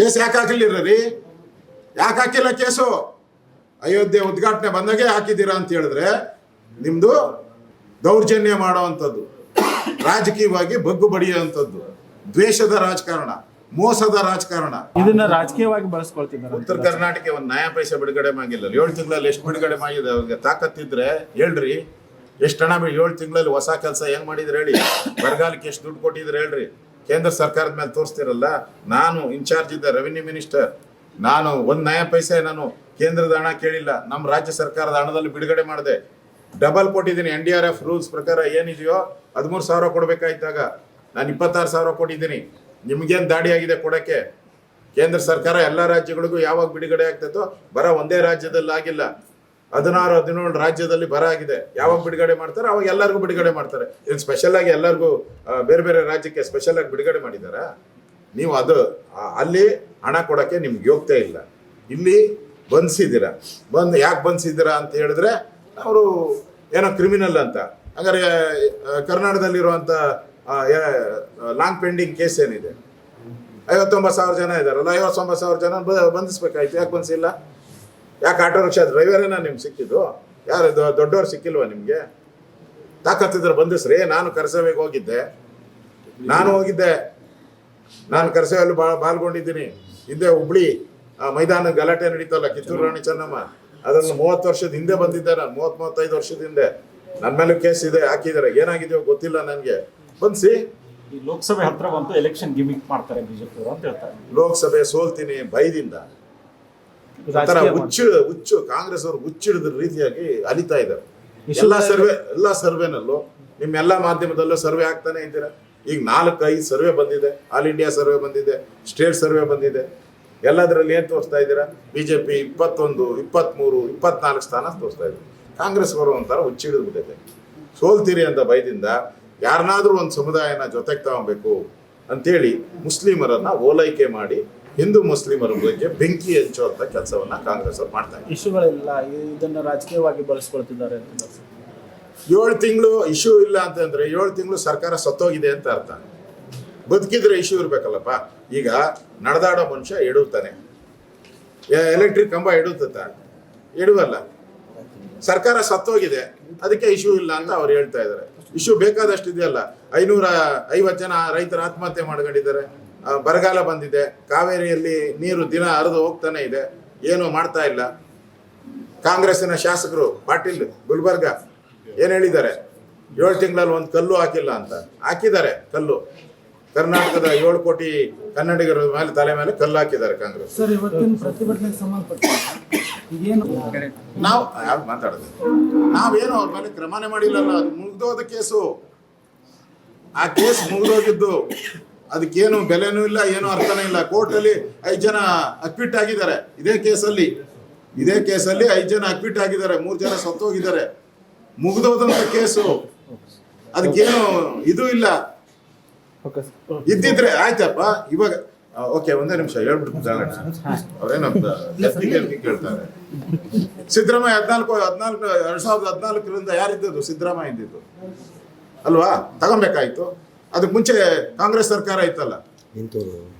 Case ಯಾಕೆ ಹಾಕಲಿ ರೀ? ಯಾಕೆ ಹಾಕಿಲ್ಲ ಕೇಸು? ಅಯೋಧ್ಯೆ ಉದ್ಘಾಟನೆ ಬಂದಾಗೆ ಹಾಕಿದ್ದೀರಾ ಅಂತ ಹೇಳಿದ್ರೆ ನಿಮ್ದು ದೌರ್ಜನ್ಯ ಮಾಡುವಂಥದ್ದು ರಾಜಕೀಯವಾಗಿ ಬಗ್ಗು ಬಡಿಯುವಂಥದ್ದು ದ್ವೇಷದ ರಾಜಕಾರಣ ಮೋಸದ ರಾಜಕಾರಣ. ಇದನ್ನ ರಾಜಕೀಯವಾಗಿ ಬಳಸ್ಕೊಳ್ತಿದ್ದಾರೆ. ಉತ್ತರ ಕರ್ನಾಟಕ ಒಂದು ನ್ಯಾಯ ಪೈಸೆ ಬಿಡುಗಡೆ ಮಾಡಿಲ್ಲ ಏಳು ತಿಂಗಳಲ್ಲಿ ಎಷ್ಟು ಬಿಡುಗಡೆ ಮಾಡಿದೆ? ಅವ್ರಿಗೆ ತಾಕತ್ತಿದ್ರೆ ಹೇಳ್ರಿ. ಎಷ್ಟು ಹಣ ಏಳು ತಿಂಗಳಲ್ಲಿ ಹೊಸ ಕೆಲಸ ಹೆಂಗ್ ಮಾಡಿದ್ರೆ ಹೇಳಿ? ಬರಗಾಲಕ್ಕೆ ಎಷ್ಟು ದುಡ್ಡು ಕೊಟ್ಟಿದ್ರೆ ಹೇಳ್ರಿ? ಕೇಂದ್ರ ಸರ್ಕಾರದ ಮೇಲೆ ತೋರಿಸ್ತಿರಲ್ಲ, ನಾನು ಇನ್ಚಾರ್ಜ್ ಇದ್ದ ರೆವಿನ್ಯೂ ಮಿನಿಸ್ಟರ್ ನಾನು ಒಂದು ನಯ ಪೈಸೆ ನಾನು ಕೇಂದ್ರದ ಹಣ ಕೇಳಿಲ್ಲ ನಮ್ಮ ರಾಜ್ಯ ಸರ್ಕಾರದ ಹಣದಲ್ಲಿ ಬಿಡುಗಡೆ ಮಾಡಿದೆ. ಡಬಲ್ ಕೊಟ್ಟಿದ್ದೀನಿ N D R F rules ಪ್ರಕಾರ ಏನಿದೆಯೋ ಹದಿಮೂರು ಸಾವಿರ ಕೊಡಬೇಕಾಯ್ತಾಗ. ನಾನು ಇಪ್ಪತ್ತಾರು ಸಾವಿರ ಕೊಟ್ಟಿದ್ದೀನಿ. ನಿಮ್ಗೇನು ದಾಡಿ ಆಗಿದೆ ಕೊಡೋಕ್ಕೆ? ಕೇಂದ್ರ ಸರ್ಕಾರ ಎಲ್ಲ ರಾಜ್ಯಗಳಿಗೂ ಯಾವಾಗ ಬಿಡುಗಡೆ ಆಗ್ತದೋ ಬರ ಒಂದೇ ರಾಜ್ಯದಲ್ಲಿ ಆಗಿಲ್ಲ ಹದಿನಾರು, ಹದಿನೇಳು ರಾಜ್ಯದಲ್ಲಿ ಬರ ಆಗಿದೆ. ಯಾವಾಗ ಬಿಡುಗಡೆ ಮಾಡ್ತಾರೆ? ಅವಾಗ ಎಲ್ಲರಿಗೂ ಬಿಡುಗಡೆ ಮಾಡ್ತಾರೆ. ಇದು ಸ್ಪೆಷಲ್ ಆಗಿ ಎಲ್ಲರಿಗೂ ಬೇರೆ ಬೇರೆ ರಾಜ್ಯಕ್ಕೆ ಸ್ಪೆಷಲ್ ಆಗಿ ಬಿಡುಗಡೆ ಮಾಡಿದಾರಾ ನೀವು ಅದು ಅಲ್ಲಿ ಹಣ ಕೊಡೋಕ್ಕೆ ನಿಮ್ಗೆ ಯೋಗ್ಯತೆ ಇಲ್ಲ. ಇಲ್ಲಿ ಬಂದಿಸಿದ್ದೀರ? ಬಂದು ಯಾಕೆ ಬಂಧಿಸಿದ್ದೀರಾ ಅಂತ ಹೇಳಿದ್ರೆ, ಅವರು ಏನೋ ಕ್ರಿಮಿನಲ್ ಅಂತ. ಹಾಗಾದ್ರೆ ಕರ್ನಾಟಕದಲ್ಲಿರುವಂಥ ಲಾಂಗ್ ಪೆಂಡಿಂಗ್ ಕೇಸ್ ಏನಿದೆ? ಐವತ್ತೊಂಬತ್ತು ಸಾವಿರ ಜನ ಇದ್ದಾರಲ್ಲ, ಐವತ್ತೊಂಬತ್ತು ಸಾವಿರ ಜನ ಬಂಧಿಸ್ಬೇಕಾಯ್ತು ಯಾಕೆ ಬಂಧಿಸಿಲ್ಲ ಯಾಕೆ ಆಟೋ ರಿಕ್ಷಾ ಡ್ರೈವರೇನ ನಿಮ್ಗೆ ಸಿಕ್ಕಿದ್ದು? ಯಾರು ದೊಡ್ಡವ್ರು ಸಿಕ್ಕಿಲ್ವಾ ನಿಮಗೆ? ತಾಕತ್ತಿದ್ರೆ ಬಂದಿಸ್ರಿ ನಾನು ಕರೆಸಬೇಕು ಹೋಗಿದ್ದೆ. ನಾನು ಹೋಗಿದ್ದೆ. ನಾನು ಕರಸೇವೆಯಲ್ಲಿ ಬಾ ಪಾಲ್ಗೊಂಡಿದ್ದೀನಿ. ಹಿಂದೆ ಹುಬ್ಳಿ ಆ, ಮೈದಾನ ಗಲಾಟೆ ನಡೀತಲ್ಲ ಕಿತ್ತೂರು ರಾಣಿ ಚೆನ್ನಮ್ಮ? ಅದನ್ನು ಮೂವತ್ತು ವರ್ಷದ ಹಿಂದೆ ಬಂದಿದ್ದೆ ನಾನು ಮೂವತ್ತು ಮೂವತ್ತೈದು ವರ್ಷದ ಹಿಂದೆ. ನನ್ನ ಮೇಲೆ ಕೇಸ್ ಇದೆ ಹಾಕಿದ್ದಾರೆ. ಏನಾಗಿದೆಯೋ ಗೊತ್ತಿಲ್ಲ ನನಗೆ. ಬನ್ಸಿ ಈ ಲೋಕಸಭೆ ಹತ್ರ ಬಂತು ಎಲೆಕ್ಷನ್ ಗಿಮಿಕ್ ಮಾಡ್ತಾರೆ ಬಿಜೆಪಿ ಅಂತ ಹೇಳ್ತಾರೆ. ಲೋಕಸಭೆ ಸೋಲ್ತೀನಿ ಭಯದಿಂದ. ಹುಚ್ಚು ಹುಚ್ಚು ಕಾಂಗ್ರೆಸ್ ಅವರು ಹುಚ್ಚಿಡಿದ ರೀತಿಯಾಗಿ ಅಲಿತಾ ಇದ್ದಾರೆ. ಎಲ್ಲ ಸರ್ವೆ ಎಲ್ಲಾ ಸರ್ವೆನಲ್ಲೂ ನಿಮ್ಮ ಎಲ್ಲಾ ಮಾಧ್ಯಮದಲ್ಲೂ ಸರ್ವೆ ಆಗ್ತಾನೆ ಇದ್ದೀರಾ ಈಗ ನಾಲ್ಕು ಐದು ಸರ್ವೆ ಬಂದಿದೆ. ಆಲ್ ಇಂಡಿಯಾ ಸರ್ವೆ ಬಂದಿದೆ. ಸ್ಟೇಟ್ ಸರ್ವೆ ಬಂದಿದೆ. ಎಲ್ಲದರಲ್ಲಿ ಏನ್ ತೋರಿಸ್ತಾ ಇದ್ದೀರಾ? ಬಿಜೆಪಿ ಇಪ್ಪತ್ತೊಂದು ಇಪ್ಪತ್ಮೂರು ಇಪ್ಪತ್ನಾಲ್ಕು ಸ್ಥಾನ ತೋರಿಸ್ತಾ ಇದ್ದೀವಿ ಕಾಂಗ್ರೆಸ್ ಅವರು ಒಂಥರ ಹುಚ್ಚಿಡಿದು ಬಿಟ್ಟಿದೆ ಸೋಲ್ತೀರಿ ಅಂತ ಭಯದಿಂದ ಯಾರನ್ನಾದ್ರೂ ಒಂದು ಸಮುದಾಯನ ಜೊತೆಗೆ ತಗೊಬೇಕು ಅಂತೇಳಿ ಮುಸ್ಲಿಮರನ್ನ ಓಲೈಕೆ ಮಾಡಿ ಹಿಂದೂ ಮುಸ್ಲಿಮರ ಬಗ್ಗೆ ಬೆಂಕಿ ಹಚ್ಚುವಂಥ ಕೆಲಸವನ್ನ ಕಾಂಗ್ರೆಸ್ ಅವರು ಮಾಡ್ತಾರೆ ಇಶ್ಯೂಗಳಿಲ್ಲ ಇದನ್ನ ರಾಜಕೀಯವಾಗಿ ಬಳಸ್ಕೊಳ್ತಿದ್ದಾರೆ ಅಂತ. ಏಳು ತಿಂಗಳು ಇಶ್ಯೂ ಇಲ್ಲ ಅಂತಂದ್ರೆ ಏಳು ತಿಂಗಳು ಸರ್ಕಾರ ಸತ್ತೋಗಿದೆ ಅಂತ ಅರ್ಥ. ಬದುಕಿದ್ರೆ ಇಶ್ಯೂ ಇರ್ಬೇಕಲ್ಲಪ್ಪ. ಈಗ ನಡೆದಾಡೋ ಮನುಷ್ಯ ಎಡುತ್ತಾನೆ ಎಲೆಕ್ಟ್ರಿಕ್ ಕಂಬ ಎಡುತ್ತ ಎಡುವಲ್ಲ. ಸರ್ಕಾರ ಸತ್ತೋಗಿದೆ. ಅದಕ್ಕೆ ಇಶ್ಯೂ ಇಲ್ಲ ಅಂತ ಅವ್ರು ಹೇಳ್ತಾ ಇದ್ದಾರೆ. ಇಶ್ಯೂ ಬೇಕಾದಷ್ಟು ಇದೆಯಲ್ಲ ಐನೂರ ಐವತ್ತು ಜನ ರೈತರ ಆತ್ಮಹತ್ಯೆ ಮಾಡ್ಕೊಂಡಿದ್ದಾರೆ. ಬರಗಾಲ ಬಂದಿದೆ. ಕಾವೇರಿಯಲ್ಲಿ ನೀರು ದಿನ ಹರಿದು ಹೋಗ್ತಾನೆ ಇದೆ. ಏನು ಮಾಡ್ತಾ ಇಲ್ಲ. ಕಾಂಗ್ರೆಸ್ಸಿನ ಶಾಸಕರು ಪಾಟೀಲ್ ಗುಲ್ಬರ್ಗ ಏನು ಹೇಳಿದ್ದಾರೆ? ಏಳು ತಿಂಗಳಲ್ಲಿ ಒಂದು ಕಲ್ಲು ಹಾಕಿಲ್ಲ ಅಂತ. ಹಾಕಿದ್ದಾರೆ ಕಲ್ಲು. ಕರ್ನಾಟಕದ ಏಳು ಕೋಟಿ ಕನ್ನಡಿಗರ ಮೇಲೆ ತಲೆ ಮೇಲೆ ಕಲ್ಲು ಹಾಕಿದ್ದಾರೆ ಕಾಂಗ್ರೆಸ್. ನಾವು ಯಾರು ಮಾತಾಡೋದು? ನಾವೇನು ಅವ್ರ ಮೇಲೆ ಕ್ರಮನೇ ಮಾಡಿಲ್ಲಲ್ಲ? ಅದು ಮುಗ್ದೋದ ಕೇಸು. ಆ ಕೇಸ್ ಮುಗ್ದೋಗಿದ್ದು ಅದಕ್ಕೇನು ಬೆಲೆನೂ ಇಲ್ಲ ಏನು ಅರ್ಥನೇ ಇಲ್ಲ. ಕೋರ್ಟಲ್ಲಿ ಐದು ಜನ ಅಕ್ವಿಟ್ ಆಗಿದ್ದಾರೆ. ಇದೇ ಕೇಸಲ್ಲಿ. ಇದೇ ಕೇಸಲ್ಲಿ ಐದು ಜನ ಅಕ್ವಿಟ್ ಆಗಿದ್ದಾರೆ. ಮೂರು ಜನ ಸತ್ತೋಗಿದ್ದಾರೆ. ಮುಗಿದೋದಂತ ಕೇಸು. ಅದಕ್ಕೇನು ಇದು ಇಲ್ಲ. ಇದ್ದಿದ್ರೆ ಆಯ್ತಪ್ಪ. ಇವಾಗ ಓಕೆ ಒಂದೇ ನಿಮಿಷ ಹೇಳ್ಬಿಟ್ಟು ಕೇಳ್ತಾರೆ. ಸಿದ್ದರಾಮಯ್ಯ ಹದಿನಾಲ್ಕು ಹದಿನಾಲ್ಕು ಎರಡ್ ಸಾವಿರದ ಹದಿನಾಲ್ಕರಿಂದ ಯಾರಿದ್ದದ್ದು ಸಿದ್ದರಾಮಯ್ಯ ಇದ್ದಿದ್ದು ಅಲ್ವಾ? ತಗೊಬೇಕಾಯ್ತು. ಅದಕ್ಕೆ ಮುಂಚೆ ಕಾಂಗ್ರೆಸ್ ಸರ್ಕಾರ ಇತ್ತಲ್ಲ?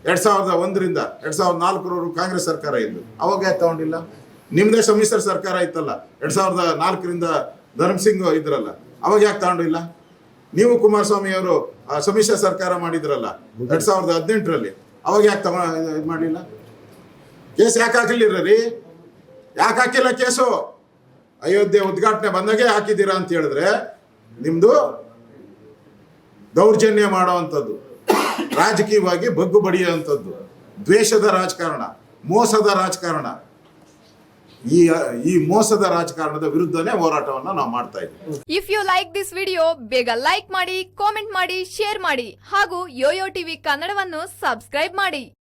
ಎರಡ್ ಸಾವಿರದ ಒಂದರಿಂದ ಎರಡ್ ಸಾವಿರದ ನಾಲ್ಕರವರೆಗೂ ಕಾಂಗ್ರೆಸ್ ಸರ್ಕಾರ ಇದ್ದು. ಅವಾಗ ಯಾಕೆ ತಗೊಂಡಿಲ್ಲ? ನಿಮ್ದೇ ಸಮ್ಮಿಶ್ರ ಸರ್ಕಾರ ಇತ್ತಲ್ಲ? ಎರಡ್ ಸಾವಿರದ ನಾಲ್ಕರಿಂದ ಧರ್ಮಸಿಂಗ್ ಇದ್ರಲ್ಲ. ಅವಾಗ ಯಾಕೆ ತಗೊಂಡಿಲ್ಲ? ನೀವು ಕುಮಾರಸ್ವಾಮಿ ಅವರು ಸಮ್ಮಿಶ್ರ ಸರ್ಕಾರ ಮಾಡಿದ್ರಲ್ಲ ಎರಡ್ ಸಾವಿರದ ಹದಿನೆಂಟರಲ್ಲಿ. ಅವಾಗ ಯಾಕೆ ತಗೊಂಡ ಇದು ಮಾಡಲಿಲ್ಲ? ಕೇಸ್ ಯಾಕೆ ಹಾಕಲಿಲ್ಲ ರೀ? ಯಾಕೆ ಹಾಕಿಲ್ಲ ಕೇಸು? ಅಯೋಧ್ಯೆ ಉದ್ಘಾಟನೆ ಬಂದಾಗೆ ಹಾಕಿದ್ದೀರಾ ಅಂತ ಹೇಳಿದ್ರೆ ನಿಮ್ದು ದೌರ್ಜನ್ಯ ಮಾಡುವಂಥದ್ದು. ರಾಜಕೀಯವಾಗಿ ಬಗ್ಗು ಬಡಿಯುವಂಥದ್ದು ದ್ವೇಷದ ರಾಜಕಾರಣ, ಮೋಸದ ರಾಜಕಾರಣ. ಈ ಈ ಮೋಸದ ರಾಜಕಾರಣದ ವಿರುದ್ಧನೇ ಹೋರಾಟವನ್ನ ನಾವು ಮಾಡ್ತಾ ಇದ್ದೀವಿ. If you like this video ಬೇಗ ಲೈಕ್ ಮಾಡಿ ಕಾಮೆಂಟ್ ಮಾಡಿ ಶೇರ್ ಮಾಡಿ ಹಾಗೂ ಯೋಯೋ ಟಿವಿ ಕನ್ನಡವನ್ನು ಸಬ್ಸ್ಕ್ರೈಬ್ ಮಾಡಿ.